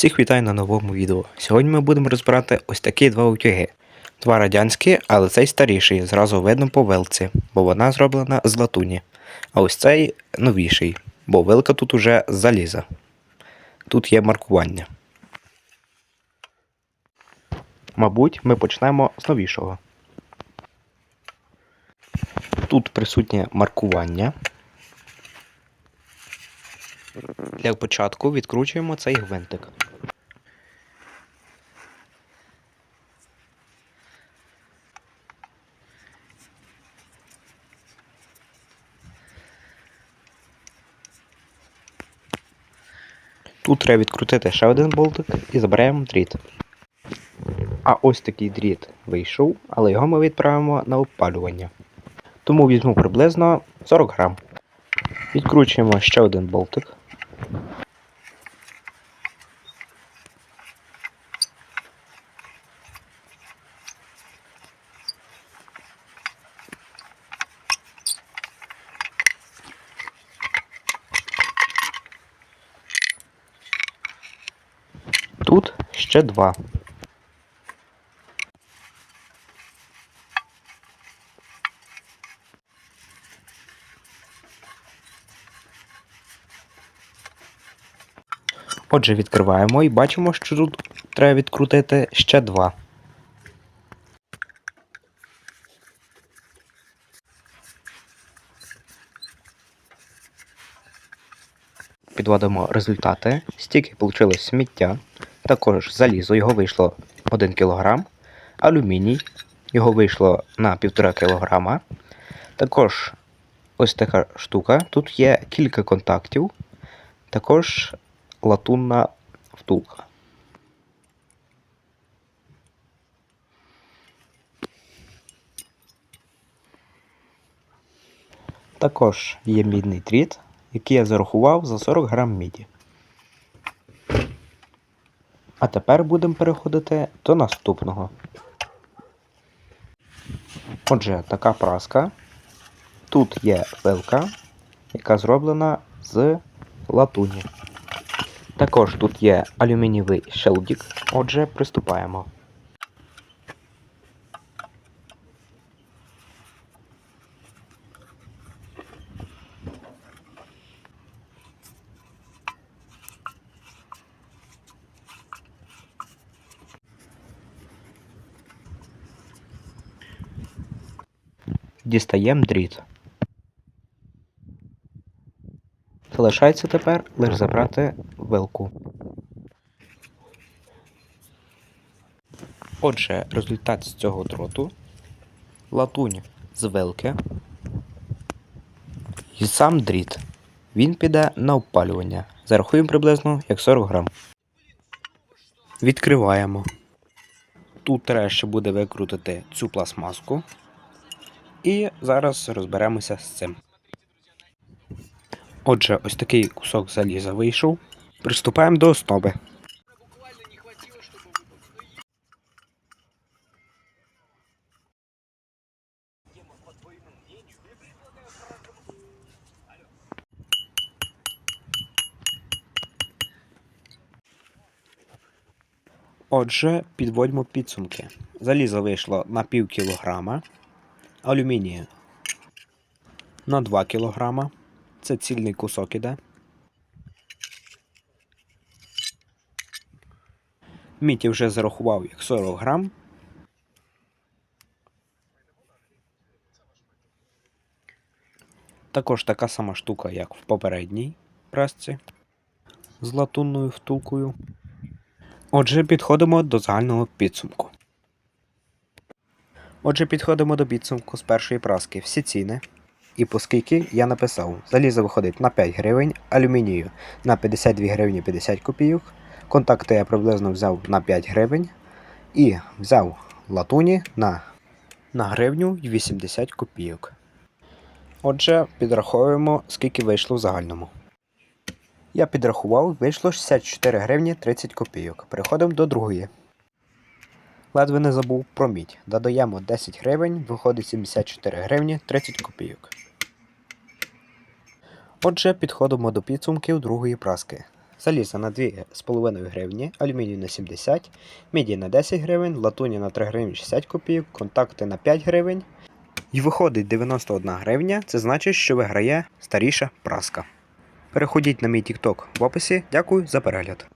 Всіх вітаю на новому відео. Сьогодні ми будемо розбирати ось такі два утюги. Два радянські, але цей старіший, зразу видно по вилці, бо вона зроблена з латуні. А ось цей новіший, бо вилка тут уже з заліза. Тут є маркування. Мабуть, ми почнемо з новішого. Тут присутнє маркування. Для початку відкручуємо цей гвинтик. Тут треба відкрутити ще один болтик і забираємо дріт. А ось такий дріт вийшов, але його ми відправимо на опалювання. Тому візьму приблизно 40 грам. Відкручуємо ще один болтик. Тут ще два. Отже, відкриваємо і бачимо, що тут треба відкрутити ще два. Підводимо результати. Стільки вийшло сміття. Також залізо, його вийшло 1 кг. Алюміній, його вийшло на 1,5 кг. Також ось така штука. Тут є кілька контактів. Також латунна втулка. Також є мідний дріт, який я зарахував за 40 грам міді. А тепер будемо переходити до наступного. Отже, така праска. Тут є вилка, яка зроблена з латуні. Також тут є алюмінієвий шелдік. Отже, приступаємо. Дістаємо дріт. Залишається тепер лише забрати вилку. Отже, результат з цього дроту латунь з вилки і сам дріт. Він піде на опалювання. Зарахуємо приблизно як 40 грам. Відкриваємо. Тут треба ще буде викрутити цю пластмаску. І зараз розберемося з цим. Отже, ось такий кусок заліза вийшов. Приступаємо до основи. Отже, підводьмо підсумки. Залізо вийшло на пів кілограма, алюмінію на 2 кілограма. Це цільний кусок іде. Міті вже зарахував як 40 грам. Також така сама штука, як в попередній пресці з латунною втулкою. Отже, підходимо до загального підсумку. Отже, підходимо до підсумку з першої праски. Всі ціни. І по скільки я написав. Залізо виходить на 5 гривень, алюмінію на 52 гривні 50 копійок. Контакти я приблизно взяв на 5 гривень. І взяв латуні на, на гривню 80 копійок. Отже, підраховуємо, скільки вийшло в загальному. Я підрахував, вийшло 64 гривні 30 копійок. Переходимо до другої. Ледве не забув про мідь. Додаємо 10 гривень, виходить 74 гривні 30 копійок. Отже, підходимо до підсумків другої праски. заліза на 2,5 гривні, алюмінію на 70, міді на 10 гривень, латуні на 3 гривні 60 копійок, контакти на 5 гривень. І виходить 91 гривня, це значить, що виграє старіша праска. Переходіть на мій TikTok в описі. Дякую за перегляд.